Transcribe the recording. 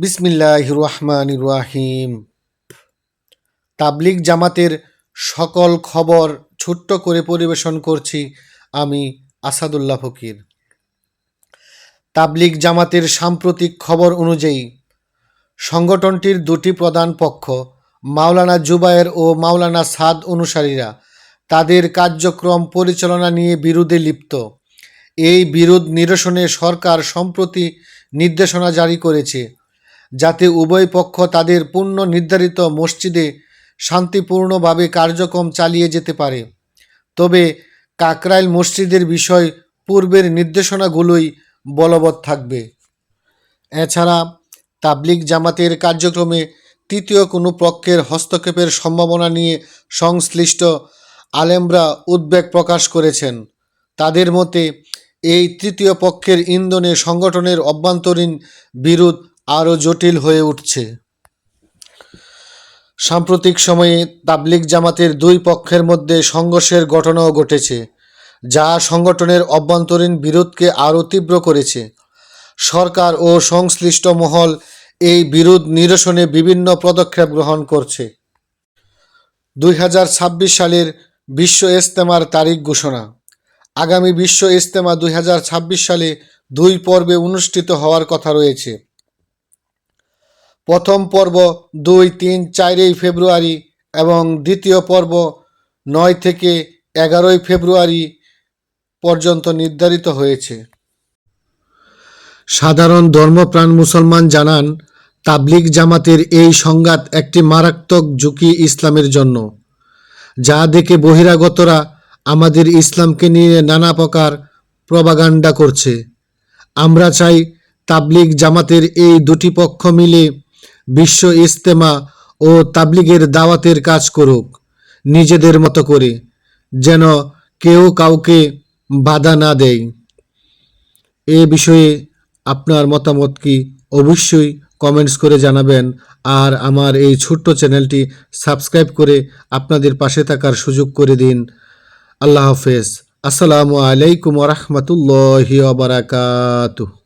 বিসমিল্লাহ রহমান রাহিম। তাবলিগ জামাতের সকল খবর ছোট্ট করে পরিবেশন করছি আমি আসাদুল্লাহ ফকির। তাবলিগ জামাতের সাম্প্রতিক খবর অনুযায়ী সংগঠনটির দুটি প্রধান পক্ষ, মাওলানা জুবায়ের ও মাওলানা সাদ অনুসারীরা তাদের কার্যক্রম পরিচালনা নিয়ে বিরোধে লিপ্ত। এই বিরোধ নিরসনে সরকার সম্প্রতি নির্দেশনা জারি করেছে। যাতে উভয় পক্ষ তাদের পূর্ণ নির্ধারিত মসজিদে শান্তিপূর্ণভাবে কার্যক্রম চালিয়ে যেতে পারে। তবে কাকরাইল মসজিদের বিষয় পূর্বের নির্দেশনাগুলোই বলবৎ থাকবে। এছাড়া তাবলিগ জামাতের কার্যক্রমে তৃতীয় কোনো পক্ষের হস্তক্ষেপের সম্ভাবনা নিয়ে সংশ্লিষ্ট আলেমরা উদ্বেগ প্রকাশ করেছেন। তাদের মতে, এই তৃতীয় পক্ষের ইন্ধনে সংগঠনের অভ্যন্তরীণ বিরোধ আরও জটিল হয়ে উঠছে। সাম্প্রতিক সময়ে তাবলিগ জামাতের দুই পক্ষের মধ্যে সংঘর্ষের ঘটনাও ঘটেছে, যা সংগঠনের অভ্যন্তরীণ বিরোধকে আরও তীব্র করেছে। সরকার ও সংশ্লিষ্ট মহল এই বিরোধ নিরসনে বিভিন্ন পদক্ষেপ গ্রহণ করছে। দুই হাজার ছাব্বিশ সালের বিশ্ব ইজতেমার তারিখ ঘোষণা। আগামী বিশ্ব ইজতেমা দুই হাজার ছাব্বিশ সালে দুই পর্বে অনুষ্ঠিত হওয়ার কথা রয়েছে। প্রথম পর্ব দুই, তিন, চারই ফেব্রুয়ারি এবং দ্বিতীয় পর্ব নয় থেকে এগারোই ফেব্রুয়ারি পর্যন্ত নির্ধারিত হয়েছে। সাধারণ ধর্মপ্রাণ মুসলমান জানান, তাবলিগ জামাতের এই সংঘাত একটি মারাত্মক ঝুঁকি ইসলামের জন্য। যা দেখে বহিরাগতরা আমাদের ইসলামকে নিয়ে নানা প্রকার প্রবাগান্ডা করছে। আমরা চাই তাবলিগ জামাতের এই দুটি পক্ষ মিলে বিশ্ব ইজতেমা ও তাবলিগের দাওয়াতের কাজ করুক। নিজেদের মতো করে, যেন কেউ কাউকে বাধা না দেয়। এ বিষয়ে আপনার মতামত কি অবশ্যই কমেন্টস করে জানাবেন। আর আমার এই ছোট্ট চ্যানেলটি সাবস্ক্রাইব করে আপনাদের পাশে থাকার সুযোগ করে দিন। আল্লাহ হাফেজ। আসসালামু আলাইকুম রহমতুল্লাহি বারাকাতুহ।